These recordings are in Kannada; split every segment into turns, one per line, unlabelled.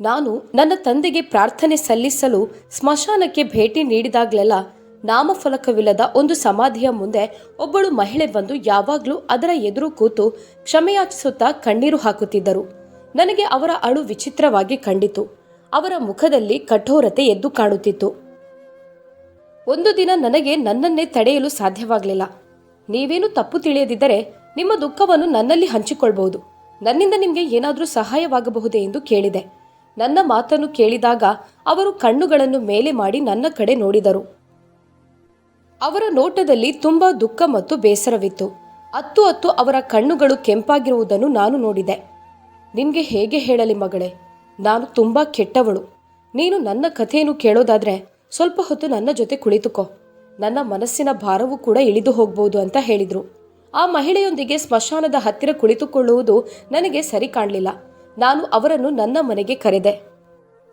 ನಾನು ನನ್ನ ತಂದೆಗೆ ಪ್ರಾರ್ಥನೆ ಸಲ್ಲಿಸಲು ಸ್ಮಶಾನಕ್ಕೆ ಭೇಟಿ ನೀಡಿದಾಗಲೆಲ್ಲ ನಾಮಫಲಕವಿಲ್ಲದ ಒಂದು ಸಮಾಧಿಯ ಮುಂದೆ ಒಬ್ಬಳು ಮಹಿಳೆ ಬಂದು ಯಾವಾಗಲೂ ಅದರ ಎದುರು ಕೂತು ಕ್ಷಮೆಯಾಚಿಸುತ್ತಾ ಕಣ್ಣೀರು ಹಾಕುತ್ತಿದ್ದರು. ನನಗೆ ಅವರ ಅಳು ವಿಚಿತ್ರವಾಗಿ ಕಂಡಿತು. ಅವರ ಮುಖದಲ್ಲಿ ಕಠೋರತೆ ಎದ್ದು ಕಾಣುತ್ತಿತ್ತು. ಒಂದು ದಿನ ನನಗೆ ನನ್ನನ್ನೇ ತಡೆಯಲು ಸಾಧ್ಯವಾಗಲಿಲ್ಲ. ನೀವೇನು ತಪ್ಪು ತಿಳಿಯದಿದ್ದರೆ ನಿಮ್ಮ ದುಃಖವನ್ನು ನನ್ನಲ್ಲಿ ಹಂಚಿಕೊಳ್ಬಹುದು. ನನ್ನಿಂದ ನಿಮಗೆ ಏನಾದರೂ ಸಹಾಯವಾಗಬಹುದೇ ಎಂದು ಕೇಳಿದೆ. ನನ್ನ ಮಾತನ್ನು ಕೇಳಿದಾಗ ಅವರು ಕಣ್ಣುಗಳನ್ನು ಮೇಲೆ ಮಾಡಿ ನನ್ನ ಕಡೆ ನೋಡಿದರು. ಅವರ ನೋಟದಲ್ಲಿ ತುಂಬಾ ದುಃಖ ಮತ್ತು ಬೇಸರವಿತ್ತು. ಅತ್ತು ಅತ್ತು ಅವರ ಕಣ್ಣುಗಳು ಕೆಂಪಾಗಿರುವುದನ್ನು ನಾನು ನೋಡಿದೆ. ನಿನಗೆ ಹೇಗೆ ಹೇಳಲಿ ಮಗಳೇ? ನಾನು ತುಂಬಾ ಕೆಟ್ಟವಳು. ನೀನು ನನ್ನ ಕಥೆಯನ್ನು ಕೇಳೋದಾದ್ರೆ ಸ್ವಲ್ಪ ಹೊತ್ತು ನನ್ನ ಜೊತೆ ಕುಳಿತುಕೋ. ನನ್ನ ಮನಸ್ಸಿನ ಭಾರವೂ ಕೂಡ ಇಳಿದು ಹೋಗ್ಬೋದು ಅಂತ ಹೇಳಿದರು. ಆ ಮಹಿಳೆಯೊಂದಿಗೆ ಸ್ಮಶಾನದ ಹತ್ತಿರ ಕುಳಿತುಕೊಳ್ಳುವುದು ನನಗೆ ಸರಿ ಕಾಣಲಿಲ್ಲ. ನಾನು ಅವರನ್ನು ನನ್ನ ಮನೆಗೆ ಕರೆದೆ.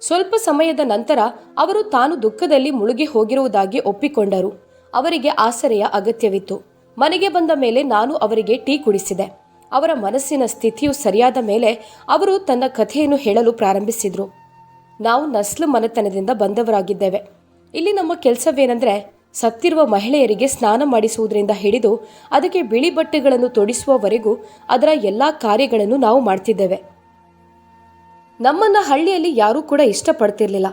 ಸ್ವಲ್ಪ ಸಮಯದ ನಂತರ ಅವರು ತಾನು ದುಃಖದಲ್ಲಿ ಮುಳುಗಿ ಹೋಗಿರುವುದಾಗಿ ಒಪ್ಪಿಕೊಂಡರು. ಅವರಿಗೆ ಆಸರೆಯ ಅಗತ್ಯವಿತ್ತು. ಮನೆಗೆ ಬಂದ ಮೇಲೆ ನಾನು ಅವರಿಗೆ ಟೀ ಕುಡಿಸಿದೆ. ಅವರ ಮನಸ್ಸಿನ ಸ್ಥಿತಿಯು ಸರಿಯಾದ ಮೇಲೆ ಅವರು ತನ್ನ ಕಥೆಯನ್ನು ಹೇಳಲು ಪ್ರಾರಂಭಿಸಿದರು. ನಾವು ನಸ್ಲು ಮನೆತನದಿಂದ ಬಂದವರಾಗಿದ್ದೇವೆ. ಇಲ್ಲಿ ನಮ್ಮ ಕೆಲಸವೇನೆಂದರೆ ಸತ್ತಿರುವ ಮಹಿಳೆಯರಿಗೆ ಸ್ನಾನ ಮಾಡಿಸುವುದರಿಂದ ಹಿಡಿದು ಅದಕ್ಕೆ ಬಿಳಿ ಬಟ್ಟೆಗಳನ್ನು ತೊಡಿಸುವವರೆಗೂ ಅದರ ಎಲ್ಲ ಕಾರ್ಯಗಳನ್ನು ನಾವು ಮಾಡ್ತಿದ್ದೇವೆ. ನಮ್ಮನ್ನ ಹಳ್ಳಿಯಲ್ಲಿ ಯಾರೂ ಕೂಡ ಇಷ್ಟಪಡ್ತಿರ್ಲಿಲ್ಲ.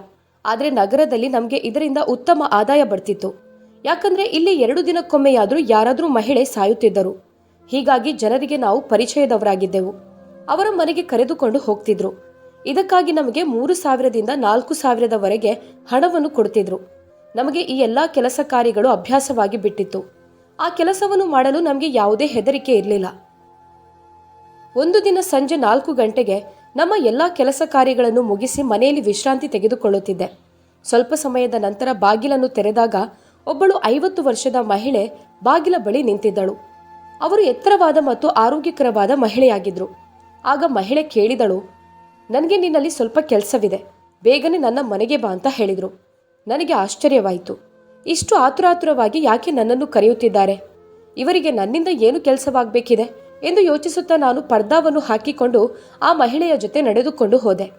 ಆದರೆ ನಗರದಲ್ಲಿ ನಮಗೆ ಇದರಿಂದ ಉತ್ತಮ ಆದಾಯ ಬರ್ತಿತ್ತು. ಯಾಕಂದ್ರೆ ಇಲ್ಲಿ ಎರಡು ದಿನಕ್ಕೊಮ್ಮೆಯಾದರೂ ಯಾರಾದರೂ ಮಹಿಳೆ ಸಾಯುತ್ತಿದ್ದರು. ಹೀಗಾಗಿ ಜನರಿಗೆ ನಾವು ಪರಿಚಯದವರಾಗಿದ್ದೆವು. ಅವರ ಮನೆಗೆ ಕರೆದುಕೊಂಡು ಹೋಗ್ತಿದ್ರು. ಇದಕ್ಕಾಗಿ ನಮಗೆ ಮೂರು ಸಾವಿರದಿಂದ ನಾಲ್ಕು ಸಾವಿರದವರೆಗೆ ಹಣವನ್ನು ಕೊಡ್ತಿದ್ರು. ನಮಗೆ ಈ ಎಲ್ಲ ಕೆಲಸ ಕಾರ್ಯಗಳು ಅಭ್ಯಾಸವಾಗಿ ಬಿಟ್ಟಿತ್ತು. ಆ ಕೆಲಸವನ್ನು ಮಾಡಲು ನಮಗೆ ಯಾವುದೇ ಹೆದರಿಕೆ ಇರಲಿಲ್ಲ. ಒಂದು ದಿನ ಸಂಜೆ ನಾಲ್ಕು ಗಂಟೆಗೆ ನಮ್ಮ ಎಲ್ಲ ಕೆಲಸ ಕಾರ್ಯಗಳನ್ನು ಮುಗಿಸಿ ಮನೆಯಲ್ಲಿ ವಿಶ್ರಾಂತಿ ತೆಗೆದುಕೊಳ್ಳುತ್ತಿದ್ದೆ. ಸ್ವಲ್ಪ ಸಮಯದ ನಂತರ ಬಾಗಿಲನ್ನು ತೆರೆದಾಗ ಒಬ್ಬಳು ಐವತ್ತು ವರ್ಷದ ಮಹಿಳೆ ಬಾಗಿಲ ಬಳಿ ನಿಂತಿದ್ದಳು. ಅವರು ಎತ್ತರವಾದ ಮತ್ತು ಆರೋಗ್ಯಕರವಾದ ಮಹಿಳೆಯಾಗಿದ್ದರು ಆಗ ಮಹಿಳೆ ಕೇಳಿದಳು, ನನಗೆ ನಿನ್ನಲ್ಲಿ ಸ್ವಲ್ಪ ಕೆಲಸವಿದೆ. ಬೇಗನೆ ನನ್ನ ಮನೆಗೆ ಬಾ ಅಂತ ಹೇಳಿದರು. ನನಗೆ ಆಶ್ಚರ್ಯವಾಯಿತು. ಇಷ್ಟು ಆತುರಾತುರವಾಗಿ ಯಾಕೆ ನನ್ನನ್ನು ಕರೆಯುತ್ತಿದ್ದಾರೆ? ಇವರಿಗೆ ನನ್ನಿಂದ ಏನು ಕೆಲಸವಾಗಬೇಕಿದೆ? ಎಂದು ಯೋಚಿಸುತ್ತಾ ನಾನು ಪರ್ದಾವನ್ನು ಹಾಕಿಕೊಂಡು ಆ ಮಹಿಳೆಯ ಜೊತೆ ನಡೆದುಕೊಂಡು ಹೋದೆ.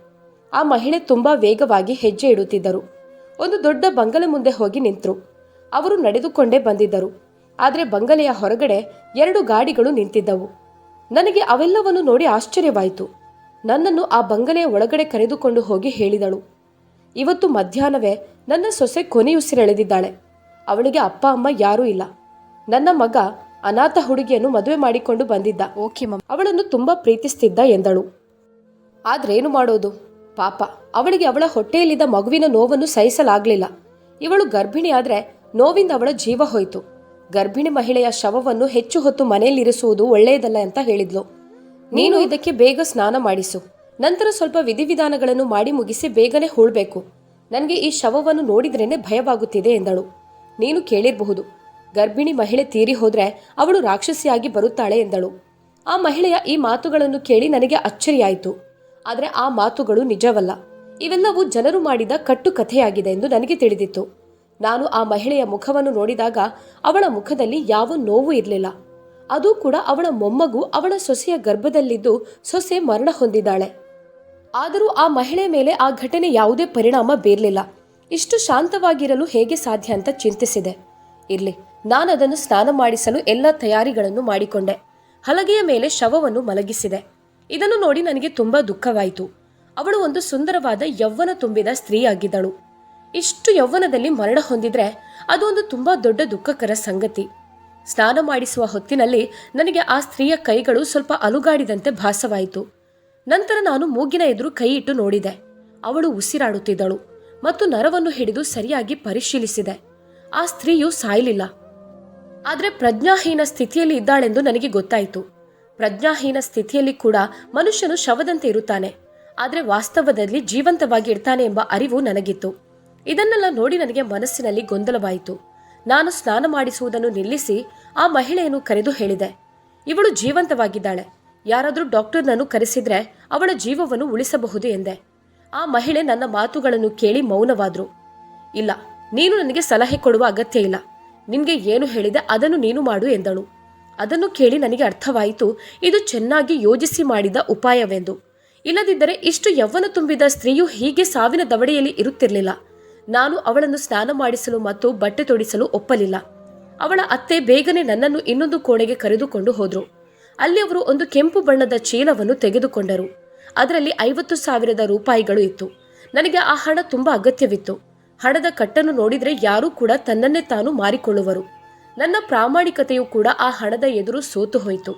ಆ ಮಹಿಳೆ ತುಂಬಾ ವೇಗವಾಗಿ ಹೆಜ್ಜೆ ಇಡುತ್ತಿದ್ದರು. ಒಂದು ದೊಡ್ಡ ಬಂಗಲೆ ಮುಂದೆ ಹೋಗಿ ನಿಂತರು. ಅವರು ನಡೆದುಕೊಂಡೇ ಬಂದಿದ್ದರು. ಆದರೆ ಬಂಗಲೆಯ ಹೊರಗಡೆ ಎರಡು ಗಾಡಿಗಳು ನಿಂತಿದ್ದವು. ನನಗೆ ಅವೆಲ್ಲವನ್ನು ನೋಡಿ ಆಶ್ಚರ್ಯವಾಯಿತು. ನನ್ನನ್ನು ಆ ಬಂಗಲೆಯ ಒಳಗಡೆ ಕರೆದುಕೊಂಡು ಹೋಗಿ ಹೇಳಿದಳು. ಇವತ್ತು ಮಧ್ಯಾಹ್ನವೇ ನನ್ನ ಸೊಸೆ ಕೊನೆಯುಸಿರೆಳೆದಿದ್ದಾಳೆ. ಅವಳಿಗೆ ಅಪ್ಪ ಅಮ್ಮ ಯಾರೂ ಇಲ್ಲ. ನನ್ನ ಮಗ ಅನಾಥ ಹುಡುಗಿಯನ್ನು ಮದುವೆ ಮಾಡಿಕೊಂಡು ಬಂದಿದ್ದ.
ಓಕೆ ಮಮ್
ಅವಳನ್ನು ತುಂಬಾ ಪ್ರೀತಿಸ್ತಿದ್ದ ಎಂದಳು. ಆದ್ರೇನು ಮಾಡೋದು? ಪಾಪ ಅವಳಿಗೆ ಅವಳ ಹೊಟ್ಟೆಯಲ್ಲಿದ್ದ ಮಗುವಿನ ನೋವನ್ನು ಸಹಿಸಲಾಗಲಿಲ್ಲ. ಇವಳು ಗರ್ಭಿಣಿ ಆದ್ರೆ ನೋವಿಂದ ಅವಳ ಜೀವ ಹೋಯಿತು. ಗರ್ಭಿಣಿ ಮಹಿಳೆಯ ಶವವನ್ನು ಹೆಚ್ಚು ಹೊತ್ತು ಮನೆಯಲ್ಲಿರಿಸುವುದು ಒಳ್ಳೆಯದಲ್ಲ ಅಂತ ಹೇಳಿದ್ಲು. ನೀನು ಇದಕ್ಕೆ ಬೇಗ ಸ್ನಾನ ಮಾಡಿಸು. ನಂತರ ಸ್ವಲ್ಪ ವಿಧಿವಿಧಾನಗಳನ್ನು ಮಾಡಿ ಮುಗಿಸಿ ಬೇಗನೆ ಹೂಳ್ಬೇಕು. ನನಗೆ ಈ ಶವವನ್ನು ನೋಡಿದ್ರೇನೆ ಭಯವಾಗುತ್ತಿದೆ ಎಂದಳು. ನೀನು ಕೇಳಿರಬಹುದು. ಗರ್ಭಿಣಿ ಮಹಿಳೆ ತೀರಿ ಹೋದರೆ ಅವಳು ರಾಕ್ಷಸಿಯಾಗಿ ಬರುತ್ತಾಳೆ ಎಂದಳು. ಆ ಮಹಿಳೆಯ ಈ ಮಾತುಗಳನ್ನು ಕೇಳಿ ನನಗೆ ಅಚ್ಚರಿಯಾಯಿತು. ಆದರೆ ಆ ಮಾತುಗಳು ನಿಜವಲ್ಲ. ಇವೆಲ್ಲವೂ ಜನರು ಮಾಡಿದ ಕಟ್ಟು ಕಥೆಯಾಗಿದೆ ಎಂದು ನನಗೆ ತಿಳಿದಿತ್ತು. ನಾನು ಆ ಮಹಿಳೆಯ ಮುಖವನ್ನು ನೋಡಿದಾಗ ಅವಳ ಮುಖದಲ್ಲಿ ಯಾವ ನೋವು ಇರಲಿಲ್ಲ. ಅದು ಕೂಡ ಅವಳ ಮೊಮ್ಮಗು ಅವಳ ಸೊಸೆಯ ಗರ್ಭದಲ್ಲಿದ್ದು ಸೊಸೆ ಮರಣ ಹೊಂದಿದ್ದಾಳೆ. ಆದರೂ ಆ ಮಹಿಳೆ ಮೇಲೆ ಆ ಘಟನೆ ಯಾವುದೇ ಪರಿಣಾಮ ಬೀರಲಿಲ್ಲ. ಇಷ್ಟು ಶಾಂತವಾಗಿರಲು ಹೇಗೆ ಸಾಧ್ಯ ಅಂತ ಚಿಂತಿಸಿದೆ. ಇರ್ಲಿ. ನಾನು ಅದನ್ನು ಸ್ನಾನ ಮಾಡಿಸಲು ಎಲ್ಲ ತಯಾರಿಗಳನ್ನು ಮಾಡಿಕೊಂಡೆ. ಹಲಗೆಯ ಮೇಲೆ ಶವವನ್ನು ಮಲಗಿಸಿದೆ. ಇದನ್ನು ನೋಡಿ ನನಗೆ ತುಂಬಾ ದುಃಖವಾಯಿತು. ಅವಳು ಒಂದು ಸುಂದರವಾದ ಯೌವನ ತುಂಬಿದ ಸ್ತ್ರೀಯಾಗಿದ್ದಳು. ಇಷ್ಟು ಯೌವನದಲ್ಲಿ ಮರಣ ಹೊಂದಿದ್ರೆ ಅದು ಒಂದು ತುಂಬಾ ದೊಡ್ಡ ದುಃಖಕರ ಸಂಗತಿ. ಸ್ನಾನ ಮಾಡಿಸುವ ಹೊತ್ತಿನಲ್ಲಿ ನನಗೆ ಆ ಸ್ತ್ರೀಯ ಕೈಗಳು ಸ್ವಲ್ಪ ಅಲುಗಾಡಿದಂತೆ ಭಾಸವಾಯಿತು. ನಂತರ ನಾನು ಮೂಗಿನ ಎದುರು ಕೈ ಇಟ್ಟು ನೋಡಿದೆ. ಅವಳು ಉಸಿರಾಡುತ್ತಿದ್ದಳು ಮತ್ತು ನರವನ್ನು ಹಿಡಿದು ಸರಿಯಾಗಿ ಪರಿಶೀಲಿಸಿದೆ. ಆ ಸ್ತ್ರೀಯು ಸಾಯಲಿಲ್ಲ. ಆದರೆ ಪ್ರಜ್ಞಾಹೀನ ಸ್ಥಿತಿಯಲ್ಲಿ ಇದ್ದಾಳೆಂದು ನನಗೆ ಗೊತ್ತಾಯಿತು. ಪ್ರಜ್ಞಾಹೀನ ಸ್ಥಿತಿಯಲ್ಲಿ ಕೂಡ ಮನುಷ್ಯನು ಶವದಂತೆ ಇರುತ್ತಾನೆ. ಆದರೆ ವಾಸ್ತವದಲ್ಲಿ ಜೀವಂತವಾಗಿ ಇರ್ತಾನೆ ಎಂಬ ಅರಿವು ನನಗಿತ್ತು. ಇದನ್ನೆಲ್ಲ ನೋಡಿ ನನಗೆ ಮನಸ್ಸಿನಲ್ಲಿ ಗೊಂದಲವಾಯಿತು. ನಾನು ಸ್ನಾನ ಮಾಡಿಸುವುದನ್ನು ನಿಲ್ಲಿಸಿ ಆ ಮಹಿಳೆಯನ್ನು ಕರೆದು ಹೇಳಿದೆ. ಇವಳು ಜೀವಂತವಾಗಿದ್ದಾಳೆ. ಯಾರಾದರೂ ಡಾಕ್ಟರ್ನನ್ನು ಕರೆಸಿದ್ರೆ ಅವಳ ಜೀವವನ್ನು ಉಳಿಸಬಹುದು ಎಂದೆ. ಆ ಮಹಿಳೆ ನನ್ನ ಮಾತುಗಳನ್ನು ಕೇಳಿ ಮೌನವಾದ್ರು. ಇಲ್ಲ, ನೀನು ನನಗೆ ಸಲಹೆ ಕೊಡುವ ಅಗತ್ಯ ಇಲ್ಲ. ನಿನ್ಗೆ ಏನು ಹೇಳಿದೆ ಅದನ್ನು ನೀನು ಮಾಡು ಎಂದಳು. ಅದನ್ನು ಕೇಳಿ ನನಗೆ ಅರ್ಥವಾಯಿತು, ಇದು ಚೆನ್ನಾಗಿ ಯೋಜಿಸಿ ಮಾಡಿದ ಉಪಾಯವೆಂದು. ಇಲ್ಲದಿದ್ದರೆ ಇಷ್ಟು ಯೌವನ ತುಂಬಿದ ಸ್ತ್ರೀಯು ಹೀಗೆ ಸಾವಿನ ದವಡೆಯಲ್ಲಿ ಇರುತ್ತಿರಲಿಲ್ಲ. ನಾನು ಅವಳನ್ನು ಸ್ನಾನ ಮಾಡಿಸಲು ಮತ್ತು ಬಟ್ಟೆ ತೊಡಿಸಲು ಒಪ್ಪಲಿಲ್ಲ. ಅವಳ ಅತ್ತೆ ಬೇಗನೆ ನನ್ನನ್ನು ಇನ್ನೊಂದು ಕೋಣೆಗೆ ಕರೆದುಕೊಂಡು ಹೋದರು. ಅಲ್ಲಿ ಅವರು ಒಂದು ಕೆಂಪು ಬಣ್ಣದ ಚೀಲವನ್ನು ತೆಗೆದುಕೊಂಡರು. ಅದರಲ್ಲಿ ಐವತ್ತು ಸಾವಿರದ ರೂಪಾಯಿಗಳು ಇತ್ತು. ನನಗೆ ಆ ಹಣ ತುಂಬಾ ಅಗತ್ಯವಿತ್ತು. ಹಣದ ಕಟ್ಟನ್ನು ನೋಡಿದ್ರೆ ಯಾರೂ ಕೂಡ ತನ್ನನ್ನೇ ತಾನು ಮಾರಿಕೊಳ್ಳುವರು. ನನ್ನ ಪ್ರಾಮಾಣಿಕತೆಯು ಕೂಡ ಆ ಹಣದ ಎದುರು ಸೋತು ಹೋಯಿತು.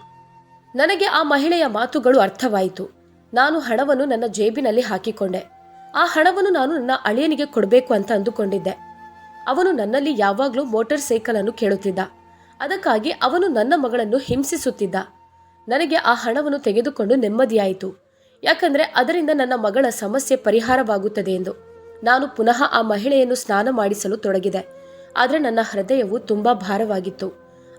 ನನಗೆ ಆ ಮಹಿಳೆಯ ಮಾತುಗಳು ಅರ್ಥವಾಯಿತು. ನಾನು ಹಣವನ್ನು ನನ್ನ ಜೇಬಿನಲ್ಲಿ ಹಾಕಿಕೊಂಡೆ. ಆ ಹಣವನ್ನು ನಾನು ನನ್ನ ಅಳಿಯನಿಗೆ ಕೊಡಬೇಕು ಅಂತ ಅಂದುಕೊಂಡಿದ್ದೆ. ಅವನು ನನ್ನಲ್ಲಿ ಯಾವಾಗಲೂ ಮೋಟಾರ್ ಸೈಕಲ್ ಅನ್ನು ಕೇಳುತ್ತಿದ್ದ. ಅದಕ್ಕಾಗಿ ಅವನು ನನ್ನ ಮಗಳನ್ನು ಹಿಂಸಿಸುತ್ತಿದ್ದ. ನನಗೆ ಆ ಹಣವನ್ನು ತೆಗೆದುಕೊಂಡು ನೆಮ್ಮದಿಯಾಯಿತು. ಯಾಕಂದ್ರೆ ಅದರಿಂದ ನನ್ನ ಮಗಳ ಸಮಸ್ಯೆ ಪರಿಹಾರವಾಗುತ್ತದೆ ಎಂದು. ನಾನು ಪುನಃ ಆ ಮಹಿಳೆಯನ್ನು ಸ್ನಾನ ಮಾಡಿಸಲು ತೊಡಗಿದೆ. ಆದರೆ ನನ್ನ ಹೃದಯವು ತುಂಬಾ ಭಾರವಾಗಿತ್ತು.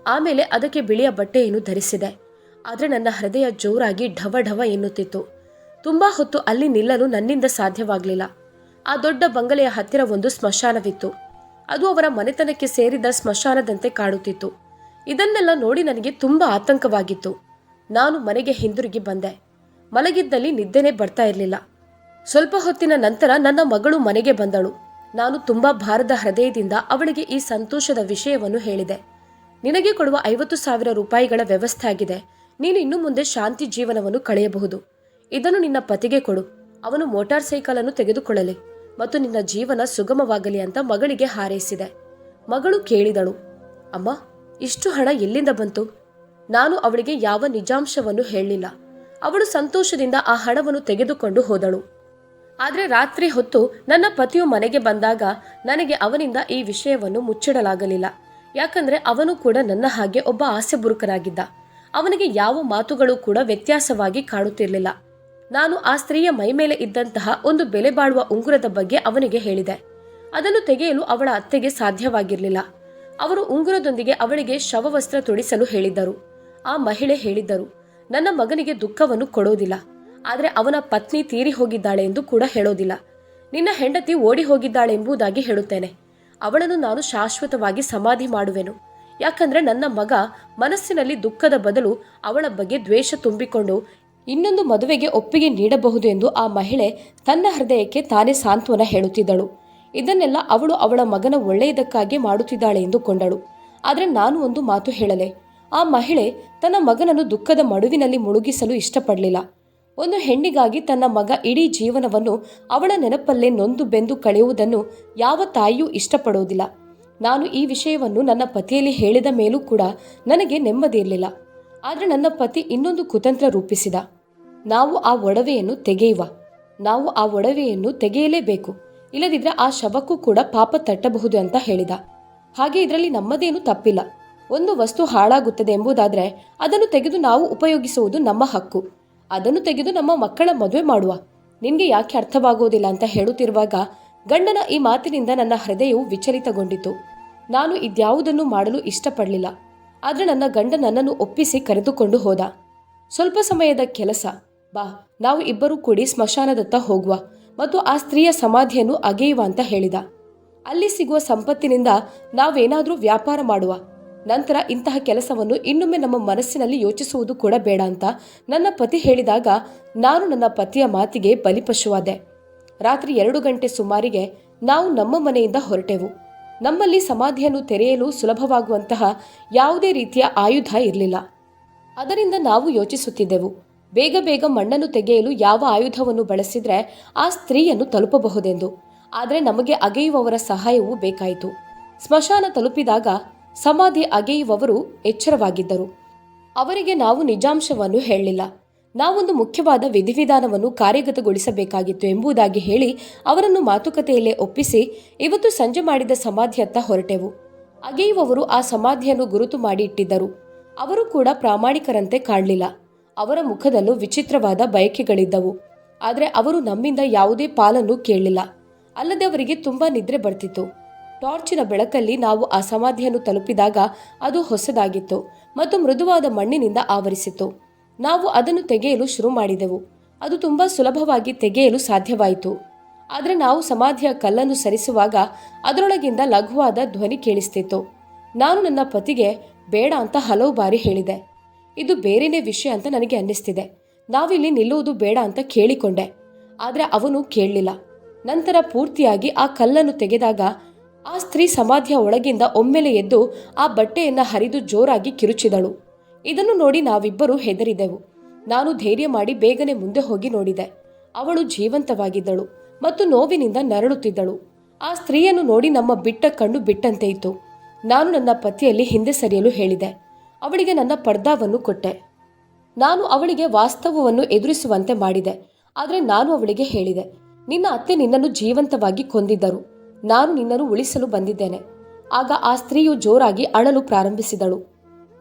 ಆಮೇಲೆ ಅದಕ್ಕೆ ಬಿಳಿಯ ಬಟ್ಟೆಯನ್ನು ಧರಿಸಿದೆ. ಆದರೆ ನನ್ನ ಹೃದಯ ಜೋರಾಗಿ ಢವ ಢವ ಎನ್ನುತ್ತಿತ್ತು. ತುಂಬಾ ಹೊತ್ತು ಅಲ್ಲಿ ನಿಲ್ಲಲು ನನ್ನಿಂದ ಸಾಧ್ಯವಾಗಲಿಲ್ಲ. ಆ ದೊಡ್ಡ ಬಂಗಲೆಯ ಹತ್ತಿರ ಒಂದು ಸ್ಮಶಾನವಿತ್ತು. ಅದು ಅವರ ಮನೆತನಕ್ಕೆ ಸೇರಿದ ಸ್ಮಶಾನದಂತೆ ಕಾಡುತ್ತಿತ್ತು. ಇದನ್ನೆಲ್ಲ ನೋಡಿ ನನಗೆ ತುಂಬಾ ಆತಂಕವಾಗಿತ್ತು. ನಾನು ಮನೆಗೆ ಹಿಂದಿರುಗಿ ಬಂದೆ. ಮಲಗಿದ್ದಲ್ಲಿ ನಿದ್ದೆನೇ ಬರ್ತಾ ಇರಲಿಲ್ಲ. ಸ್ವಲ್ಪ ಹೊತ್ತಿನ ನಂತರ ನನ್ನ ಮಗಳು ಮನೆಗೆ ಬಂದಳು. ನಾನು ತುಂಬಾ ಭಾರದ ಹೃದಯದಿಂದ ಅವಳಿಗೆ ಈ ಸಂತೋಷದ ವಿಷಯವನ್ನು ಹೇಳಿದೆ. ನಿನಗೆ ಕೊಡುವ ಐವತ್ತು ಸಾವಿರ ರೂಪಾಯಿಗಳ ವ್ಯವಸ್ಥೆ ಆಗಿದೆ. ನೀನು ಇನ್ನು ಮುಂದೆ ಶಾಂತಿ ಜೀವನವನ್ನು ಕಳೆಯಬಹುದು. ಇದನ್ನು ನಿನ್ನ ಪತಿಗೆ ಕೊಡು. ಅವನು ಮೋಟಾರ್ ಸೈಕಲ್ ಅನ್ನು ತೆಗೆದುಕೊಳ್ಳಲಿ ಮತ್ತು ನಿನ್ನ ಜೀವನ ಸುಗಮವಾಗಲಿ ಅಂತ ಮಗಳಿಗೆ ಹಾರೈಸಿದೆ. ಮಗಳು ಕೇಳಿದಳು, ಅಮ್ಮ, ಇಷ್ಟು ಹಣ ಎಲ್ಲಿಂದ ಬಂತು? ನಾನು ಅವಳಿಗೆ ಯಾವ ನಿಜಾಂಶವನ್ನು ಹೇಳಲಿಲ್ಲ. ಅವಳು ಸಂತೋಷದಿಂದ ಆ ಹಣವನ್ನು ತೆಗೆದುಕೊಂಡು ಹೋದಳು. ಆದರೆ ರಾತ್ರಿ ಹೊತ್ತು ನನ್ನ ಪತಿಯು ಮನೆಗೆ ಬಂದಾಗ ನನಗೆ ಅವನಿಂದ ಈ ವಿಷಯವನ್ನು ಮುಚ್ಚಿಡಲಾಗಲಿಲ್ಲ. ಯಾಕಂದ್ರೆ ಅವನು ಕೂಡ ನನ್ನ ಹಾಗೆ ಒಬ್ಬ ಆಸೆಬುರುಕನಾಗಿದ್ದ ಅವನಿಗೆ ಯಾವ ಮಾತುಗಳು ಕೂಡ ವ್ಯತ್ಯಾಸವಾಗಿ ಕಾಣುತ್ತಿರಲಿಲ್ಲ ನಾನು ಆ ಸ್ತ್ರೀಯ ಮೈಮೇಲೆ ಇದ್ದಂತಹ ಒಂದು ಬೆಲೆ ಬಾಳುವ ಉಂಗುರದ ಬಗ್ಗೆ ಅವನಿಗೆ ಹೇಳಿದೆ. ಅದನ್ನು ತೆಗೆಯಲು ಅವಳ ಅತ್ತೆಗೆ ಸಾಧ್ಯವಾಗಿರಲಿಲ್ಲ. ಅವರು ಉಂಗುರದೊಂದಿಗೆ ಅವಳಿಗೆ ಶವವಸ್ತ್ರ ತೊಡಿಸಲು ಹೇಳಿದ್ದರು. ಆ ಮಹಿಳೆ ಹೇಳಿದ್ದರು, ನನ್ನ ಮಗನಿಗೆ ದುಃಖವನ್ನು ಕೊಡೋದಿಲ್ಲ. ಆದರೆ ಅವನ ಪತ್ನಿ ತೀರಿ ಹೋಗಿದ್ದಾಳೆ ಎಂದು ಕೂಡ ಹೇಳೋದಿಲ್ಲ. ನಿನ್ನ ಹೆಂಡತಿ ಓಡಿ ಹೋಗಿದ್ದಾಳೆ ಎಂಬುದಾಗಿ ಹೇಳುತ್ತೇನೆ. ಅವಳನ್ನು ನಾನು ಶಾಶ್ವತವಾಗಿ ಸಮಾಧಿ ಮಾಡುವೆನು. ಯಾಕಂದ್ರೆ ನನ್ನ ಮಗ ಮನಸ್ಸಿನಲ್ಲಿ ದುಃಖದ ಬದಲು ಅವಳ ಬಗ್ಗೆ ದ್ವೇಷ ತುಂಬಿಕೊಂಡು ಇನ್ನೊಂದು ಮದುವೆಗೆ ಒಪ್ಪಿಗೆ ನೀಡಬಹುದು ಎಂದು ಆ ಮಹಿಳೆ ತನ್ನ ಹೃದಯಕ್ಕೆ ತಾನೇ ಸಾಂತ್ವನ ಹೇಳುತ್ತಿದ್ದಳು. ಇದನ್ನೆಲ್ಲ ಅವಳು ಅವಳ ಮಗನ ಒಳ್ಳೆಯದಕ್ಕಾಗಿ ಮಾಡುತ್ತಿದ್ದಾಳೆ ಎಂದುಕೊಂಡಳು. ಆದರೆ ನಾನು ಒಂದು ಮಾತು ಹೇಳಲೆ. ಆ ಮಹಿಳೆ ತನ್ನ ಮಗನನ್ನು ದುಃಖದ ಮಡುವಿನಲ್ಲಿ ಮುಳುಗಿಸಲು ಇಷ್ಟಪಡಲಿಲ್ಲ. ಒಂದು ಹೆಣ್ಣಿಗಾಗಿ ತನ್ನ ಮಗ ಇಡೀ ಜೀವನವನ್ನು ಅವಳ ನೆನಪಲ್ಲೇ ನೊಂದು ಬೆಂದು ಕಳೆಯುವುದನ್ನು ಯಾವ ತಾಯಿಯೂ ಇಷ್ಟಪಡೋದಿಲ್ಲ ನಾನು ಈ ವಿಷಯವನ್ನು ನನ್ನ ಪತಿಯಲ್ಲಿ ಹೇಳಿದ ಮೇಲೂ ಕೂಡ ನನಗೆ ನೆಮ್ಮದಿ ಇರಲಿಲ್ಲ. ಆದರೆ ನನ್ನ ಪತಿ ಇನ್ನೊಂದು ಕುತಂತ್ರ ರೂಪಿಸಿದ. ನಾವು ಆ ಒಡವೆಯನ್ನು ತೆಗೆಯುವ. ನಾವು ಆ ಒಡವೆಯನ್ನು ತೆಗೆಯಲೇಬೇಕು. ಇಲ್ಲದಿದ್ದರೆ ಆ ಶವಕ್ಕೂ ಕೂಡ ಪಾಪ ತಟ್ಟಬಹುದು ಅಂತ ಹೇಳಿದ. ಹಾಗೆ ಇದರಲ್ಲಿ ನಮ್ಮದೇನು ತಪ್ಪಿಲ್ಲ. ಒಂದು ವಸ್ತು ಹಾಳಾಗುತ್ತದೆ ಎಂಬುದಾದರೆ ಅದನ್ನು ತೆಗೆದು ನಾವು ಉಪಯೋಗಿಸುವುದು ನಮ್ಮ ಹಕ್ಕು. ಅದನ್ನು ತೆಗೆದು ನಮ್ಮ ಮಕ್ಕಳ ಮದುವೆ ಮಾಡುವ. ನಿನಗೆ ಯಾಕೆ ಅರ್ಥವಾಗುವುದಿಲ್ಲ ಅಂತ ಹೇಳುತ್ತಿರುವಾಗ ಗಂಡನ ಈ ಮಾತಿನಿಂದ ನನ್ನ ಹೃದಯವು ವಿಚಲಿತಗೊಂಡಿತು. ನಾನು ಇದ್ಯಾವುದನ್ನು ಮಾಡಲು ಇಷ್ಟಪಡಲಿಲ್ಲ. ಆದರೆ ನನ್ನ ಗಂಡ ನನ್ನನ್ನು ಒಪ್ಪಿಸಿ ಕರೆದುಕೊಂಡು ಹೋದ. ಸ್ವಲ್ಪ ಸಮಯದ ಕೆಲಸ. ಬಾ, ನಾವು ಇಬ್ಬರೂ ಕೂಡಿ ಸ್ಮಶಾನದತ್ತ ಹೋಗುವ ಮತ್ತು ಆ ಸ್ತ್ರೀಯ ಸಮಾಧಿಯನ್ನು ಅಗೆಯುವ ಅಂತ ಹೇಳಿದ. ಅಲ್ಲಿ ಸಿಗುವ ಸಂಪತ್ತಿನಿಂದ ನಾವೇನಾದರೂ ವ್ಯಾಪಾರ ಮಾಡುವ. ನಂತರ ಇಂತಹ ಕೆಲಸವನ್ನು ಇನ್ನೊಮ್ಮೆ ನಮ್ಮ ಮನಸ್ಸಿನಲ್ಲಿ ಯೋಚಿಸುವುದು ಕೂಡ ಬೇಡ ಅಂತ ನನ್ನ ಪತಿ ಹೇಳಿದಾಗ ನಾನು ನನ್ನ ಪತಿಯ ಮಾತಿಗೆ ಬಲಿಪಶುವಾದೆ. ರಾತ್ರಿ ಎರಡು ಗಂಟೆ ಸುಮಾರಿಗೆ ನಾವು ನಮ್ಮ ಮನೆಯಿಂದ ಹೊರಟೆವು. ನಮ್ಮಲ್ಲಿ ಸಮಾಧಿಯನ್ನು ತೆರೆಯಲು ಸುಲಭವಾಗುವಂತಹ ಯಾವುದೇ ರೀತಿಯ ಆಯುಧ ಇರಲಿಲ್ಲ. ಅದರಿಂದ ನಾವು ಯೋಚಿಸುತ್ತಿದ್ದೆವು. ಬೇಗ ಬೇಗ ಮಣ್ಣನ್ನು ತೆಗೆಯಲು ಯಾವ ಆಯುಧವನ್ನು ಬಳಸಿದ್ರೆ ಆ ಸ್ತ್ರೀಯನ್ನು ತಲುಪಬಹುದೆಂದು. ಆದರೆ ನಮಗೆ ಅಗೆಯುವವರ ಸಹಾಯವೂ ಬೇಕಾಯಿತು. ಸ್ಮಶಾನ ತಲುಪಿದಾಗ ಸಮಾಧಿ ಅಗೆಯುವವರು ಎಚ್ಚರವಾಗಿದ್ದರು. ಅವರಿಗೆ ನಾವು ನಿಜಾಂಶವನ್ನು ಹೇಳಲಿಲ್ಲ. ನಾವೊಂದು ಮುಖ್ಯವಾದ ವಿಧಿವಿಧಾನವನ್ನು ಕಾರ್ಯಗತಗೊಳಿಸಬೇಕಾಗಿತ್ತು ಎಂಬುದಾಗಿ ಹೇಳಿ ಅವರನ್ನು ಮಾತುಕತೆಯಲ್ಲೇ ಒಪ್ಪಿಸಿ ಇವತ್ತು ಸಂಜೆ ಮಾಡಿದ ಸಮಾಧಿಯತ್ತ ಹೊರಟೆವು. ಅಗೆಯುವವರು ಆ ಸಮಾಧಿಯನ್ನು ಗುರುತು ಮಾಡಿ ಇಟ್ಟಿದ್ದರು. ಅವರು ಕೂಡ ಪ್ರಾಮಾಣಿಕರಂತೆ ಕಾಣಲಿಲ್ಲ. ಅವರ ಮುಖದಲ್ಲೂ ವಿಚಿತ್ರವಾದ ಬಯಕೆಗಳಿದ್ದವು. ಆದರೆ ಅವರು ನಮ್ಮಿಂದ ಯಾವುದೇ ಪಾಲನ್ನು ಕೇಳಲಿಲ್ಲ. ಅಲ್ಲದೆ ಅವರಿಗೆ ತುಂಬಾ ನಿದ್ರೆ ಬರ್ತಿತ್ತು. ಟಾರ್ಚಿನ ಬೆಳಕಲ್ಲಿ ನಾವು ಆ ಸಮಾಧಿಯನ್ನು ತಲುಪಿದಾಗ ಅದು ಹೊಸದಾಗಿತ್ತು ಮತ್ತು ಮೃದುವಾದ ಮಣ್ಣಿನಿಂದ ಆವರಿಸಿತ್ತು. ನಾವು ಅದನ್ನು ತೆಗೆಯಲು ಶುರು ಮಾಡಿದೆವು. ಅದು ತುಂಬ ಸುಲಭವಾಗಿ ತೆಗೆಯಲು ಸಾಧ್ಯವಾಯಿತು. ಆದರೆ ನಾವು ಸಮಾಧಿಯ ಕಲ್ಲನ್ನು ಸರಿಸುವಾಗ ಅದರೊಳಗಿಂದ ಲಘುವಾದ ಧ್ವನಿ ಕೇಳಿಸ್ತಿತ್ತು. ನಾನು ನನ್ನ ಪತಿಗೆ, ಬೇಡ ಅಂತ ಹಲವು ಬಾರಿ ಹೇಳಿದೆ. ಇದು ಬೇರೆನೇ ವಿಷಯ ಅಂತ ನನಗೆ ಅನ್ನಿಸ್ತಿದೆ. ನಾವಿಲ್ಲಿ ನಿಲ್ಲುವುದು ಬೇಡ ಅಂತ ಕೇಳಿಕೊಂಡೆ. ಆದರೆ ಅವನು ಕೇಳಲಿಲ್ಲ. ನಂತರ ಪೂರ್ತಿಯಾಗಿ ಆ ಕಲ್ಲನ್ನು ತೆಗೆದಾಗ ಆ ಸ್ತ್ರೀ ಸಮಾಧಿಯ ಒಳಗಿಂದ ಒಮ್ಮೆಲೆ ಎದ್ದು ಆ ಬಟ್ಟೆಯನ್ನ ಹರಿದು ಜೋರಾಗಿ ಕಿರುಚಿದಳು. ಇದನ್ನು ನೋಡಿ ನಾವಿಬ್ಬರು ಹೆದರಿದೆವು. ನಾನು ಧೈರ್ಯ ಮಾಡಿ ಬೇಗನೆ ಮುಂದೆ ಹೋಗಿ ನೋಡಿದೆ. ಅವಳು ಜೀವಂತವಾಗಿದ್ದಳು ಮತ್ತು ನೋವಿನಿಂದ ನರಳುತ್ತಿದ್ದಳು. ಆ ಸ್ತ್ರೀಯನ್ನು ನೋಡಿ ನಮ್ಮ ಬಿಟ್ಟ ಕಣ್ಣು ಬಿಟ್ಟಂತೆ ಇತ್ತು. ನಾನು ನನ್ನ ಪತಿಯಲ್ಲಿ ಹಿಂದೆ ಸರಿಯಲು ಹೇಳಿದೆ. ಅವಳಿಗೆ ನನ್ನ ಪರ್ದಾವನ್ನು ಕೊಟ್ಟೆ. ನಾನು ಅವಳಿಗೆ ವಾಸ್ತವವನ್ನು ಎದುರಿಸುವಂತೆ ಮಾಡಿದೆ. ಆದರೆ ನಾನು ಅವಳಿಗೆ ಹೇಳಿದೆ. ನಿನ್ನ ಅತ್ತೆ ನಿನ್ನನ್ನು ಜೀವಂತವಾಗಿ ಕೊಂದಿದ್ದರು. ನಾನು ನಿನ್ನನ್ನು ಉಳಿಸಲು ಬಂದಿದ್ದೇನೆ. ಆಗ ಆ ಸ್ತ್ರೀಯು ಜೋರಾಗಿ ಅಳಲು ಪ್ರಾರಂಭಿಸಿದಳು.